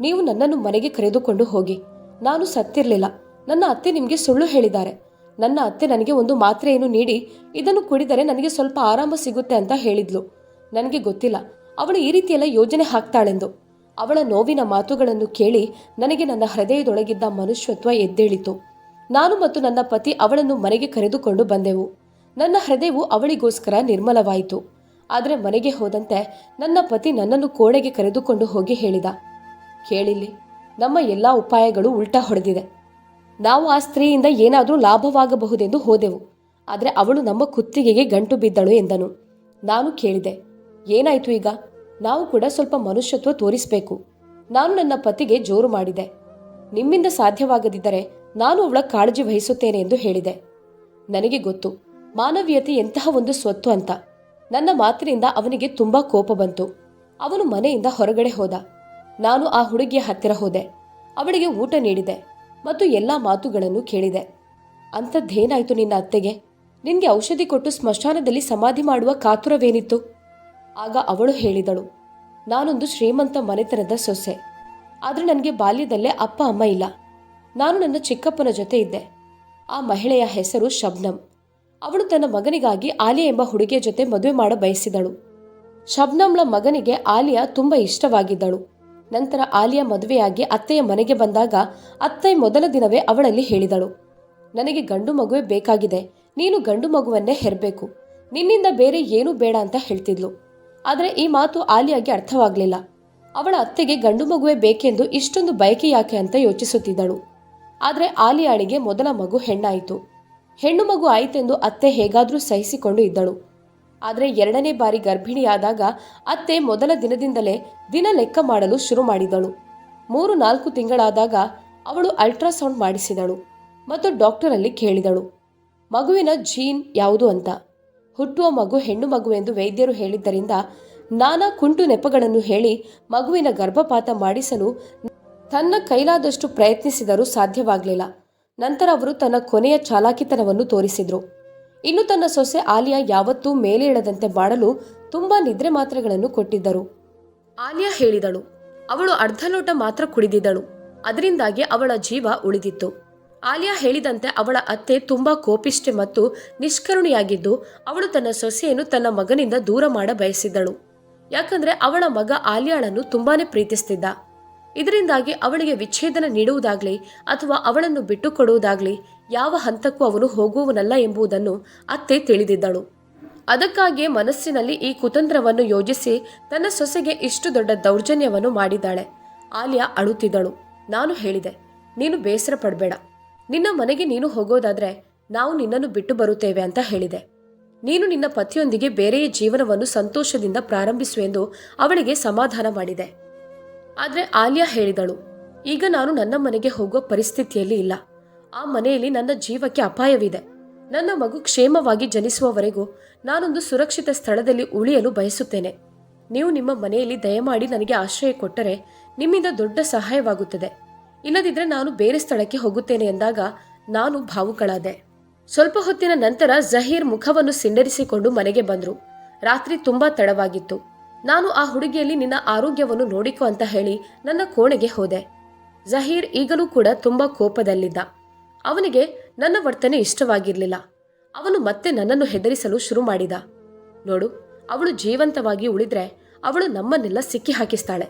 ನೀವು ನನ್ನನ್ನು ಮನೆಗೆ ಕರೆದುಕೊಂಡು ಹೋಗಿ. ನಾನು ಸತ್ತಿರಲಿಲ್ಲ. ನನ್ನ ಅತ್ತೆ ನಿಮಗೆ ಸುಳ್ಳು ಹೇಳಿದ್ದಾರೆ. ನನ್ನ ಅತ್ತೆ ನನಗೆ ಒಂದು ಮಾತ್ರೆಯನ್ನು ನೀಡಿ, ಇದನ್ನು ಕುಡಿದರೆ ನನಗೆ ಸ್ವಲ್ಪ ಆರಾಮ ಸಿಗುತ್ತೆ ಅಂತ ಹೇಳಿದ್ಲು. ನನಗೆ ಗೊತ್ತಿಲ್ಲ. ಅವಳು ಈ ರೀತಿಯೆಲ್ಲ ಯೋಜನೆ ಹಾಕ್ತಾಳೆಂದು. ಅವಳ ನೋವಿನ ಮಾತುಗಳನ್ನು ಕೇಳಿ ನನಗೆ ನನ್ನ ಹೃದಯದೊಳಗಿದ್ದ ಮನುಷ್ಯತ್ವ ಎದ್ದೇಳಿತು. ನಾನು ಮತ್ತು ನನ್ನ ಪತಿ ಅವಳನ್ನು ಮನೆಗೆ ಕರೆದುಕೊಂಡು ಬಂದೆವು. ನನ್ನ ಹೃದಯವು ಅವಳಿಗೋಸ್ಕರ ನಿರ್ಮಲವಾಯಿತು. ಆದರೆ ಮನೆಗೆ ಹೋದಂತೆ ನನ್ನ ಪತಿ ನನ್ನನ್ನು ಕೋಣೆಗೆ ಕರೆದುಕೊಂಡು ಹೋಗಿ ಹೇಳಿದ, ಕೇಳಿಲ್ಲಿ, ನಮ್ಮ ಎಲ್ಲ ಉಪಾಯಗಳು ಉಲ್ಟಾ ಹೊಡೆದಿದೆ. ನಾವು ಆ ಸ್ತ್ರೀಯಿಂದ ಏನಾದರೂ ಲಾಭವಾಗಬಹುದೆಂದು ಹೋದೆವು. ಆದರೆ ಅವಳು ನಮ್ಮ ಕುತ್ತಿಗೆಗೆ ಗಂಟು ಬಿದ್ದಳು ಎಂದನು. ನಾನು ಕೇಳಿದೆ, ಏನಾಯಿತು ಈಗ? ನಾವು ಕೂಡ ಸ್ವಲ್ಪ ಮನುಷ್ಯತ್ವ ತೋರಿಸಬೇಕು. ನಾನು ನನ್ನ ಪತಿಗೆ ಜೋರು ಮಾಡಿದೆ. ನಿಮ್ಮಿಂದ ಸಾಧ್ಯವಾಗದಿದ್ದರೆ ನಾನು ಅವಳ ಕಾಳಜಿ ವಹಿಸುತ್ತೇನೆ ಎಂದು ಹೇಳಿದೆ. ನನಗೆ ಗೊತ್ತು ಮಾನವೀಯತೆ ಎಂತಹ ಒಂದು ಸ್ವತ್ತು ಅಂತ. ನನ್ನ ಮಾತಿನಿಂದ ಅವನಿಗೆ ತುಂಬಾ ಕೋಪ ಬಂತು. ಅವನು ಮನೆಯಿಂದ ಹೊರಗಡೆ ಹೋದ. ನಾನು ಆ ಹುಡುಗಿಯ ಹತ್ತಿರ ಹೋದೆ. ಅವಳಿಗೆ ಊಟ ನೀಡಿದೆ ಮತ್ತು ಎಲ್ಲ ಮಾತುಗಳನ್ನು ಕೇಳಿದೆ. ಅಂಥದ್ದೇನಾಯ್ತು ನಿನ್ನ ಅತ್ತೆಗೆ? ನಿನಗೆ ಔಷಧಿ ಕೊಟ್ಟು ಸ್ಮಶಾನದಲ್ಲಿ ಸಮಾಧಿ ಮಾಡುವ ಕಾತುರವೇನಿತ್ತು? ಆಗ ಅವಳು ಹೇಳಿದಳು, ನಾನೊಂದು ಶ್ರೀಮಂತ ಮನೆತನದ ಸೊಸೆ. ಆದರೆ ನನಗೆ ಬಾಲ್ಯದಲ್ಲೇ ಅಪ್ಪ ಅಮ್ಮ ಇಲ್ಲ. ನಾನು ನನ್ನ ಚಿಕ್ಕಪ್ಪನ ಜೊತೆ ಇದ್ದೆ. ಆ ಮಹಿಳೆಯ ಹೆಸರು ಶಬ್ನಂ. ಅವಳು ತನ್ನ ಮಗನಿಗಾಗಿ ಆಲಿಯಾ ಎಂಬ ಹುಡುಗಿಯ ಜೊತೆ ಮದುವೆ ಮಾಡ ಬಯಸಿದಳು. ಶಬ್ನಂಳ ಮಗನಿಗೆ ಆಲಿಯಾ ತುಂಬ ಇಷ್ಟವಾಗಿದ್ದಳು. ನಂತರ ಆಲಿಯಾ ಮದುವೆಯಾಗಿ ಅತ್ತೆಯ ಮನೆಗೆ ಬಂದಾಗ ಅತ್ತೆ ಮೊದಲ ದಿನವೇ ಅವಳಲ್ಲಿ ಹೇಳಿದಳು. ನನಗೆ ಗಂಡು ಮಗುವೆ ಬೇಕಾಗಿದೆ. ನೀನು ಗಂಡು ಮಗುವನ್ನೇ ಹೆರಬೇಕು. ನಿನ್ನಿಂದ ಬೇರೆ ಏನೂ ಬೇಡ ಅಂತ ಹೇಳ್ತಿದ್ಲು. ಆದರೆ ಈ ಮಾತು ಆಲಿಯಾಗೆ ಅರ್ಥವಾಗಲಿಲ್ಲ. ಅವಳ ಅತ್ತೆಗೆ ಗಂಡು ಮಗುವೆ ಬೇಕೆಂದು ಇಷ್ಟೊಂದು ಬಯಕೆ ಯಾಕೆ ಅಂತ ಯೋಚಿಸುತ್ತಿದ್ದಳು. ಆದರೆ ಆಲಿಯಾಳಿಗೆ ಮೊದಲ ಮಗು ಹೆಣ್ಣಾಯಿತು. ಹೆಣ್ಣು ಮಗು ಆಯಿತೆಂದು ಅತ್ತೆ ಹೇಗಾದರೂ ಸಹಿಸಿಕೊಂಡು ಇದ್ದಳು. ಆದರೆ ಎರಡನೇ ಬಾರಿ ಗರ್ಭಿಣಿಯಾದಾಗ ಅತ್ತೆ ಮೊದಲ ದಿನದಿಂದಲೇ ದಿನ ಲೆಕ್ಕ ಮಾಡಲು ಶುರು ಮಾಡಿದಳು. ಮೂರು ನಾಲ್ಕು ತಿಂಗಳಾದಾಗ ಅವಳು ಅಲ್ಟ್ರಾಸೌಂಡ್ ಮಾಡಿಸಿದಳು ಮತ್ತು ಡಾಕ್ಟರಲ್ಲಿ ಕೇಳಿದಳು. ಮಗುವಿನ ಜೀನ್ ಯಾವುದು ಅಂತ. ಹುಟ್ಟುವ ಮಗು ಹೆಣ್ಣು ಮಗು ಎಂದು ವೈದ್ಯರು ಹೇಳಿದ್ದರಿಂದ ನಾನಾ ಕುಂಟು ನೆಪಗಳನ್ನು ಹೇಳಿ ಮಗುವಿನ ಗರ್ಭಪಾತ ಮಾಡಿಸಲು ತನ್ನ ಕೈಲಾದಷ್ಟು ಪ್ರಯತ್ನಿಸಿದರೂ ಸಾಧ್ಯವಾಗಲಿಲ್ಲ. ನಂತರ ಅವರು ತನ್ನ ಕೊನೆಯ ಚಾಲಾಕಿತನವನ್ನು ತೋರಿಸಿದ್ರು. ಇನ್ನು ತನ್ನ ಸೊಸೆ ಆಲಿಯಾ ಯಾವತ್ತೂ ಮೇಲೇಳದಂತೆ ಮಾಡಲು ತುಂಬಾ ನಿದ್ರೆ ಮಾತ್ರೆಗಳನ್ನು ಕೊಟ್ಟಿದ್ದರು. ಆಲಿಯಾ ಹೇಳಿದಳು, ಅವಳು ಅರ್ಧ ಲೋಟ ಮಾತ್ರ ಕುಡಿದಿದ್ದಳು, ಅದರಿಂದಾಗಿ ಅವಳ ಜೀವ ಉಳಿದಿತ್ತು. ಆಲಿಯಾ ಹೇಳಿದಂತೆ ಅವಳ ಅತ್ತೆ ತುಂಬಾ ಕೋಪಿಷ್ಠೆ ಮತ್ತು ನಿಷ್ಕರುಣಿಯಾಗಿದ್ದು, ಅವಳು ತನ್ನ ಸೊಸೆಯನ್ನು ತನ್ನ ಮಗನಿಂದ ದೂರ ಮಾಡ ಬಯಸಿದ್ದಳು. ಯಾಕಂದ್ರೆ ಅವಳ ಮಗ ಆಲಿಯಾಳನ್ನು ತುಂಬಾನೇ ಪ್ರೀತಿಸ್ತಿದ್ದ. ಇದರಿಂದಾಗಿ ಅವಳಿಗೆ ವಿಚ್ಛೇದನ ನೀಡುವುದಾಗಲಿ ಅಥವಾ ಅವಳನ್ನು ಬಿಟ್ಟುಕೊಡುವುದಾಗ್ಲಿ ಯಾವ ಹಂತಕ್ಕೂ ಅವನು ಹೋಗುವನಲ್ಲ ಎಂಬುದನ್ನು ಅತ್ತೆ ತಿಳಿದಿದ್ದಳು. ಅದಕ್ಕಾಗಿಯೇ ಮನಸ್ಸಿನಲ್ಲಿ ಈ ಕುತಂತ್ರವನ್ನು ಯೋಜಿಸಿ ತನ್ನ ಸೊಸೆಗೆ ಇಷ್ಟು ದೊಡ್ಡ ದೌರ್ಜನ್ಯವನ್ನು ಮಾಡಿದ್ದಾಳೆ. ಆಲಿಯಾ ಅಳುತ್ತಿದ್ದಳು. ನಾನು ಹೇಳಿದೆ, ನೀನು ಬೇಸರ ಪಡಬೇಡ. ನಿನ್ನ ಮನೆಗೆ ನೀನು ಹೋಗೋದಾದ್ರೆ ನಾವು ನಿನ್ನನ್ನು ಬಿಟ್ಟು ಬರುತ್ತೇವೆ ಅಂತ ಹೇಳಿದೆ. ನೀನು ನಿನ್ನ ಪತಿಯೊಂದಿಗೆ ಬೇರೆಯ ಜೀವನವನ್ನು ಸಂತೋಷದಿಂದ ಪ್ರಾರಂಭಿಸು ಎಂದು ಅವಳಿಗೆ ಸಮಾಧಾನ ಮಾಡಿದೆ. ಆದರೆ ಆಲಿಯಾ ಹೇಳಿದಳು, ಈಗ ನಾನು ನನ್ನ ಮನೆಗೆ ಹೋಗುವ ಪರಿಸ್ಥಿತಿಯಲ್ಲಿ ಇಲ್ಲ. ಆ ಮನೆಯಲ್ಲಿ ನನ್ನ ಜೀವಕ್ಕೆ ಅಪಾಯವಿದೆ. ನನ್ನ ಮಗು ಕ್ಷೇಮವಾಗಿ ಜನಿಸುವವರೆಗೂ ನಾನೊಂದು ಸುರಕ್ಷಿತ ಸ್ಥಳದಲ್ಲಿ ಉಳಿಯಲು ಬಯಸುತ್ತೇನೆ. ನೀವು ನಿಮ್ಮ ಮನೆಯಲ್ಲಿ ದಯಮಾಡಿ ನನಗೆ ಆಶ್ರಯ ಕೊಟ್ಟರೆ ನಿಮ್ಮಿಂದ ದೊಡ್ಡ ಸಹಾಯವಾಗುತ್ತದೆ. ಇಲ್ಲದಿದ್ದರೆ ನಾನು ಬೇರೆ ಸ್ಥಳಕ್ಕೆ ಹೋಗುತ್ತೇನೆ ಎಂದಾಗ ನಾನು ಭಾವುಕಳಾದೆ. ಸ್ವಲ್ಪ ಹೊತ್ತಿನ ನಂತರ ಜಹೀರ್ ಮುಖವನ್ನು ಸಿಂಡರಿಸಿಕೊಂಡು ಮನೆಗೆ ಬಂದರು. ರಾತ್ರಿ ತುಂಬಾ ತಡವಾಗಿತ್ತು. ನಾನು ಆ ಹುಡುಗಿಯಲ್ಲಿ ನಿನ್ನ ಆರೋಗ್ಯವನ್ನು ನೋಡಿಕೊ ಅಂತ ಹೇಳಿ ನನ್ನ ಕೋಣೆಗೆ ಹೋದೆ. ಜಹೀರ್ ಈಗಲೂ ಕೂಡ ತುಂಬಾ ಕೋಪದಲ್ಲಿದ್ದ. ಅವನಿಗೆ ನನ್ನ ವರ್ತನೆ ಇಷ್ಟವಾಗಿರಲಿಲ್ಲ. ಅವನು ಮತ್ತೆ ನನ್ನನ್ನು ಹೆದರಿಸಲು ಶುರು ಮಾಡಿದ. ನೋಡು, ಅವಳು ಜೀವಂತವಾಗಿ ಉಳಿದ್ರೆ ಅವಳು ನಮ್ಮನ್ನೆಲ್ಲ ಸಿಕ್ಕಿ ಹಾಕಿಸ್ತಾಳೆ.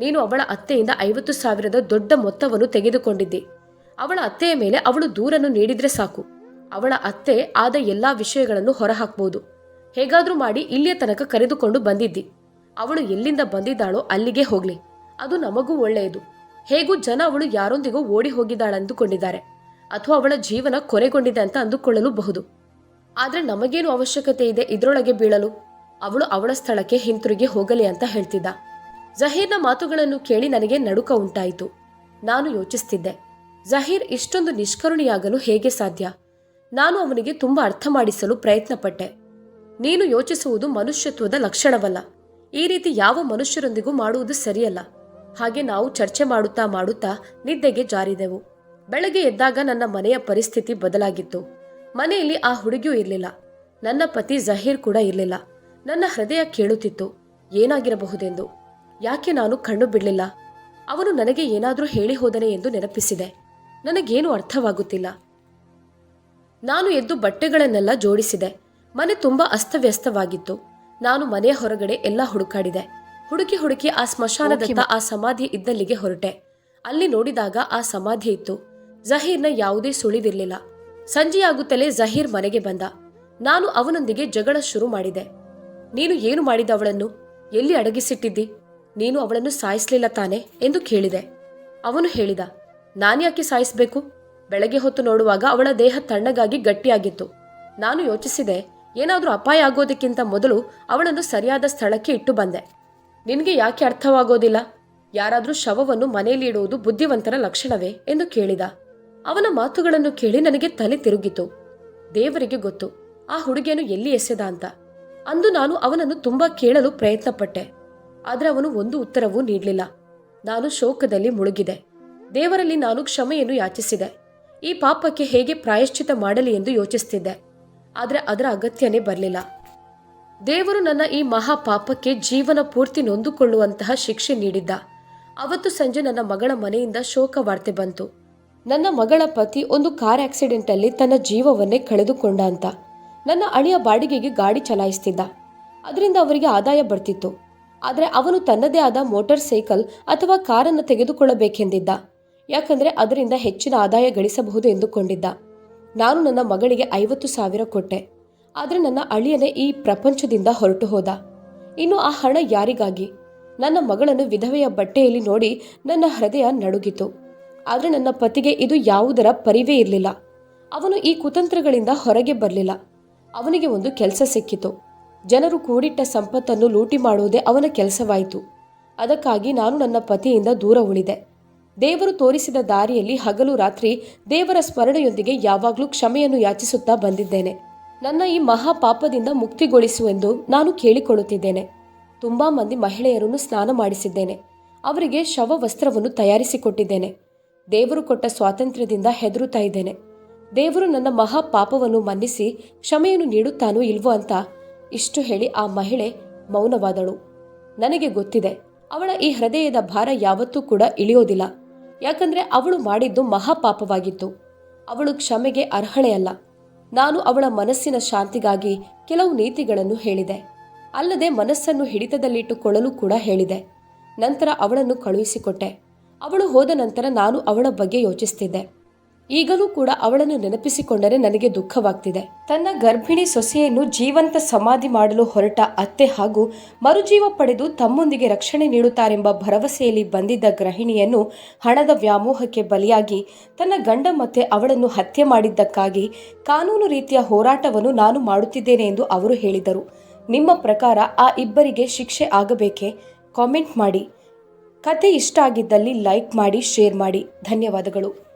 ನೀನು ಅವಳ ಅತ್ತೆಯಿಂದ ಐವತ್ತು ಸಾವಿರದ ದೊಡ್ಡ ಮೊತ್ತವನ್ನು ತೆಗೆದುಕೊಂಡಿದ್ದಿ. ಅವಳ ಅತ್ತೆಯ ಮೇಲೆ ಅವಳು ದೂರನ್ನು ನೀಡಿದ್ರೆ ಸಾಕು. ಅವಳ ಅತ್ತೆ ಆದ ಎಲ್ಲಾ ವಿಷಯಗಳನ್ನು ಹೊರಹಾಕ್ಬೋದು. ಹೇಗಾದ್ರೂ ಮಾಡಿ ಇಲ್ಲಿಯ ತನಕ ಕರೆದುಕೊಂಡು ಬಂದಿದ್ದಿ. ಅವಳು ಎಲ್ಲಿಂದ ಬಂದಿದ್ದಾಳೋ ಅಲ್ಲಿಗೆ ಹೋಗ್ಲಿ. ಅದು ನಮಗೂ ಒಳ್ಳೆಯದು. ಹೇಗೂ ಜನ ಅವಳು ಯಾರೊಂದಿಗೂ ಓಡಿ ಹೋಗಿದ್ದಾಳೆಂದುಕೊಂಡಿದ್ದಾರೆ. ಅಥವಾ ಅವಳ ಜೀವನ ಕೊನೆಗೊಂಡಿದೆ ಅಂತ ಅಂದುಕೊಳ್ಳಲು ಬಹುದು ಆದರೆ ನಮಗೇನು ಅವಶ್ಯಕತೆ ಇದೆ ಇದರೊಳಗೆ ಬೀಳಲು? ಅವಳು ಅವಳ ಸ್ಥಳಕ್ಕೆ ಹಿಂತಿರುಗಿ ಹೋಗಲಿ ಅಂತ ಹೇಳ್ತಿದ್ದ. ಜಹೀರ್ನ ಮಾತುಗಳನ್ನು ಕೇಳಿ ನನಗೆ ನಡುಕ ಉಂಟಾಯಿತು. ನಾನು ಯೋಚಿಸ್ತಿದ್ದೆ. ಜಹೀರ್ ಇಷ್ಟೊಂದು ನಿಷ್ಕರುಣಿಯಾಗಲು ಹೇಗೆ ಸಾಧ್ಯ? ನಾನು ಅವನಿಗೆ ತುಂಬಾ ಅರ್ಥ ಮಾಡಿಸಲು ಪ್ರಯತ್ನಪಟ್ಟೆ. ನೀನು ಯೋಚಿಸುವುದು ಮನುಷ್ಯತ್ವದ ಲಕ್ಷಣವಲ್ಲ. ಈ ರೀತಿ ಯಾವ ಮನುಷ್ಯರೊಂದಿಗೂ ಮಾಡುವುದು ಸರಿಯಲ್ಲ. ಹಾಗೆ ನಾವು ಚರ್ಚೆ ಮಾಡುತ್ತಾ ಮಾಡುತ್ತಾ ನಿದ್ದೆಗೆ ಜಾರಿದೆವು. ಬೆಳಗ್ಗೆ ಎದ್ದಾಗ ನನ್ನ ಮನೆಯ ಪರಿಸ್ಥಿತಿ ಬದಲಾಗಿತ್ತು. ಮನೆಯಲ್ಲಿ ಆ ಹುಡುಗಿಯೂ ಇರಲಿಲ್ಲ. ನನ್ನ ಪತಿ ಜಹೀರ್ ಕೂಡ ಇರಲಿಲ್ಲ. ನನ್ನ ಹೃದಯ ಕೇಳುತ್ತಿತ್ತು. ಏನಾಗಿರಬಹುದೆಂದು. ಯಾಕೆ ನಾನು ಕಣ್ಣು ಬಿಡಲಿಲ್ಲ? ಅವನು ನನಗೆ ಏನಾದರೂ ಹೇಳಿ ಹೋದನೆ ಎಂದು ನೆನಪಿಸಿದೆ. ನನಗೇನು ಅರ್ಥವಾಗುತ್ತಿಲ್ಲ. ನಾನು ಎದ್ದು ಬಟ್ಟೆಗಳನ್ನೆಲ್ಲ ಜೋಡಿಸಿದೆ. ಮನೆ ತುಂಬಾ ಅಸ್ತವ್ಯಸ್ತವಾಗಿತ್ತು. ನಾನು ಮನೆ ಹೊರಗಡೆ ಎಲ್ಲ ಹುಡುಕಾಡಿದೆ. ಹುಡುಕಿ ಹುಡುಕಿ ಆ ಸ್ಮಶಾನದತ್ತ ಆ ಸಮಾಧಿ ಇದ್ದಲ್ಲಿಗೆ ಹೊರಟೆ. ಅಲ್ಲಿ ನೋಡಿದಾಗ ಆ ಸಮಾಧಿ ಇತ್ತು. ಜಹೀರ್ನ ಯಾವುದೇ ಸುಳಿವಿರಲಿಲ್ಲ. ಸಂಜೆಯಾಗುತ್ತಲೇ ಜಹೀರ್ ಮನೆಗೆ ಬಂದ. ನಾನು ಅವನೊಂದಿಗೆ ಜಗಳ ಶುರು ಮಾಡಿದೆ. ನೀನು ಏನು ಮಾಡಿದ ಅವಳನ್ನು? ಎಲ್ಲಿ ಅಡಗಿಸಿಟ್ಟಿದ್ದಿ? ನೀನು ಅವಳನ್ನು ಸಾಯಿಸಲಿಲ್ಲ ತಾನೆ? ಎಂದು ಕೇಳಿದೆ. ಅವನು ಹೇಳಿದ ನಾನ್ಯಾಕೆ ಸಾಯಿಸಬೇಕು? ಬೆಳಗ್ಗೆ ಹೊತ್ತು ನೋಡುವಾಗ ಅವಳ ದೇಹ ತಣ್ಣಗಾಗಿ ಗಟ್ಟಿಯಾಗಿತ್ತು. ನಾನು ಯೋಚಿಸಿದೆ ಏನಾದರೂ ಅಪಾಯ ಆಗೋದಕ್ಕಿಂತ ಮೊದಲು ಅವಳನ್ನು ಸರಿಯಾದ ಸ್ಥಳಕ್ಕೆ ಇಟ್ಟು ಬಂದೆ. ನಿನಗೆ ಯಾಕೆ ಅರ್ಥವಾಗೋದಿಲ್ಲ? ಯಾರಾದರೂ ಶವವನ್ನು ಮನೆಯಲ್ಲಿ ಇಡುವುದು ಬುದ್ಧಿವಂತರ ಲಕ್ಷಣವೇ ಎಂದು ಕೇಳಿದ. ಅವನ ಮಾತುಗಳನ್ನು ಕೇಳಿ ನನಗೆ ತಲೆ ತಿರುಗಿತು. ದೇವರಿಗೆ ಗೊತ್ತು, ಆ ಹುಡುಗಿಯನ್ನು ಎಲ್ಲಿ ಎಸೆದ ಅಂತ. ಅಂದು ನಾನು ಅವನನ್ನು ತುಂಬಾ ಕೇಳಲು ಪ್ರಯತ್ನಪಟ್ಟೆ. ಆದರೆ ಅವನು ಒಂದು ಉತ್ತರವೂ ನೀಡಲಿಲ್ಲ. ನಾನು ಶೋಕದಲ್ಲಿ ಮುಳುಗಿದೆ. ದೇವರಲ್ಲಿ ನಾನು ಕ್ಷಮೆಯನ್ನು ಯಾಚಿಸಿದೆ. ಈ ಪಾಪಕ್ಕೆ ಹೇಗೆ ಪ್ರಾಯಶ್ಚಿತ ಮಾಡಲಿ ಎಂದು ಯೋಚಿಸ್ತಿದ್ದೆ. ಆದರೆ ಅದರ ಅಗತ್ಯನೇ ಬರಲಿಲ್ಲ. ದೇವರು ನನ್ನ ಈ ಮಹಾ ಪಾಪಕ್ಕೆ ಜೀವನ ಪೂರ್ತಿ ನೊಂದುಕೊಳ್ಳುವಂತಹ ಶಿಕ್ಷೆ ನೀಡಿದ್ದ. ಅವತ್ತು ಸಂಜೆ ನನ್ನ ಮಗಳ ಮನೆಯಿಂದ ಶೋಕ ವಾರ್ತೆ ಬಂತು. ನನ್ನ ಮಗಳ ಪತಿ ಒಂದು ಕಾರ್ ಆಕ್ಸಿಡೆಂಟಲ್ಲಿ ತನ್ನ ಜೀವವನ್ನೇ ಕಳೆದುಕೊಂಡ ಅಂತ. ನನ್ನ ಅಳಿಯ ಬಾಡಿಗೆಗೆ ಗಾಡಿ ಚಲಾಯಿಸ್ತಿದ್ದ. ಅದರಿಂದ ಅವರಿಗೆ ಆದಾಯ ಬರ್ತಿತ್ತು. ಆದರೆ ಅವನು ತನ್ನದೇ ಆದ ಮೋಟಾರ್ ಸೈಕಲ್ ಅಥವಾ ಕಾರನ್ನು ತೆಗೆದುಕೊಳ್ಳಬೇಕೆಂದಿದ್ದ. ಯಾಕಂದ್ರೆ ಅದರಿಂದ ಹೆಚ್ಚಿನ ಆದಾಯ ಗಳಿಸಬಹುದು ಎಂದುಕೊಂಡಿದ್ದ. ನಾನು ನನ್ನ ಮಗಳಿಗೆ ಐವತ್ತು ಸಾವಿರ ಕೊಟ್ಟೆ. ಆದರೆ ನನ್ನ ಅಳಿಯನೇ ಈ ಪ್ರಪಂಚದಿಂದ ಹೊರಟು ಹೋದ. ಇನ್ನು ಆ ಹಣ ಯಾರಿಗಾಗಿ? ನನ್ನ ಮಗಳನ್ನು ವಿಧವೆಯ ಬಟ್ಟೆಯಲ್ಲಿ ನೋಡಿ ನನ್ನ ಹೃದಯ ನಡುಗಿತು. ಆದರೆ ನನ್ನ ಪತಿಗೆ ಇದು ಯಾವುದರ ಪರಿವೇ ಇರಲಿಲ್ಲ. ಅವನು ಈ ಕುತಂತ್ರಗಳಿಂದ ಹೊರಗೆ ಬರಲಿಲ್ಲ. ಅವನಿಗೆ ಒಂದು ಕೆಲಸ ಸಿಕ್ಕಿತು. ಜನರು ಕೂಡಿಟ್ಟ ಸಂಪತ್ತನ್ನು ಲೂಟಿ ಮಾಡುವುದೇ ಅವನ ಕೆಲಸವಾಯಿತು. ಅದಕ್ಕಾಗಿ ನಾನು ನನ್ನ ಪತಿಯಿಂದ ದೂರ ಉಳಿದೆ. ದೇವರು ತೋರಿಸಿದ ದಾರಿಯಲ್ಲಿ ಹಗಲು ರಾತ್ರಿ ದೇವರ ಸ್ಮರಣೆಯೊಂದಿಗೆ ಯಾವಾಗಲೂ ಕ್ಷಮೆಯನ್ನು ಯಾಚಿಸುತ್ತಾ ಬಂದಿದ್ದೇನೆ. ನನ್ನ ಈ ಮಹಾ ಪಾಪದಿಂದ ಮುಕ್ತಿಗೊಳಿಸುವೆಂದು ನಾನು ಕೇಳಿಕೊಳ್ಳುತ್ತಿದ್ದೇನೆ. ತುಂಬಾ ಮಂದಿ ಮಹಿಳೆಯರನ್ನು ಸ್ನಾನ ಮಾಡಿಸಿದ್ದೇನೆ. ಅವರಿಗೆ ಶವ ವಸ್ತ್ರವನ್ನು ತಯಾರಿಸಿಕೊಟ್ಟಿದ್ದೇನೆ. ದೇವರು ಕೊಟ್ಟ ಸ್ವಾತಂತ್ರ್ಯದಿಂದ ಹೆದರುತ್ತಾ ಇದ್ದೇನೆ. ದೇವರು ನನ್ನ ಮಹಾ ಪಾಪವನ್ನು ಮನ್ನಿಸಿ ಕ್ಷಮೆಯನ್ನು ನೀಡುತ್ತಾನೋ ಇಲ್ವೋ ಅಂತ ಇಷ್ಟು ಹೇಳಿ ಆ ಮಹಿಳೆ ಮೌನವಾದಳು. ನನಗೆ ಗೊತ್ತಿದೆ, ಅವಳ ಈ ಹೃದಯದ ಭಾರ ಯಾವತ್ತೂ ಕೂಡ ಇಳಿಯೋದಿಲ್ಲ. ಯಾಕಂದ್ರೆ ಅವಳು ಮಾಡಿದ್ದು ಮಹಾಪಾಪವಾಗಿತ್ತು. ಅವಳು ಕ್ಷಮೆಗೆ ಅರ್ಹಳೆಯಲ್ಲ. ನಾನು ಅವಳ ಮನಸ್ಸಿನ ಶಾಂತಿಗಾಗಿ ಕೆಲವು ನೀತಿಗಳನ್ನು ಹೇಳಿದೆ. ಅಲ್ಲದೆ ಮನಸ್ಸನ್ನು ಹಿಡಿತದಲ್ಲಿಟ್ಟುಕೊಳ್ಳಲು ಕೂಡ ಹೇಳಿದೆ. ನಂತರ ಅವಳನ್ನು ಕಳುಹಿಸಿಕೊಟ್ಟೆ. ಅವಳು ಹೋದ ನಂತರ ನಾನು ಅವಳ ಬಗ್ಗೆ ಯೋಚಿಸ್ತಿದ್ದೆ. ಈಗಲೂ ಕೂಡ ಅವಳನ್ನು ನೆನಪಿಸಿಕೊಂಡರೆ ನನಗೆ ದುಃಖವಾಗ್ತಿದೆ. ತನ್ನ ಗರ್ಭಿಣಿ ಸೊಸೆಯನ್ನು ಜೀವಂತ ಸಮಾಧಿ ಮಾಡಲು ಹೊರಟ ಅತ್ತೆ ಹಾಗೂ ಮರುಜೀವ ಪಡೆದು ತಮ್ಮೊಂದಿಗೆ ರಕ್ಷಣೆ ನೀಡುತ್ತಾರೆಂಬ ಭರವಸೆಯಲ್ಲಿ ಬಂದಿದ್ದ ಗೃಹಿಣಿಯನ್ನು ಹಣದ ವ್ಯಾಮೋಹಕ್ಕೆ ಬಲಿಯಾಗಿ ತನ್ನ ಗಂಡ ಮತ್ತೆ ಅವಳನ್ನು ಹತ್ಯೆ ಮಾಡಿದ್ದಕ್ಕಾಗಿ ಕಾನೂನು ರೀತಿಯ ಹೋರಾಟವನ್ನು ನಾನು ಮಾಡುತ್ತಿದ್ದೇನೆ ಎಂದು ಅವರು ಹೇಳಿದರು. ನಿಮ್ಮ ಪ್ರಕಾರ ಆ ಇಬ್ಬರಿಗೆ ಶಿಕ್ಷೆ ಆಗಬೇಕೇ? ಕಾಮೆಂಟ್ ಮಾಡಿ. ಕತೆ ಇಷ್ಟ ಆಗಿದ್ದಲ್ಲಿ ಲೈಕ್ ಮಾಡಿ, ಶೇರ್ ಮಾಡಿ. ಧನ್ಯವಾದಗಳು.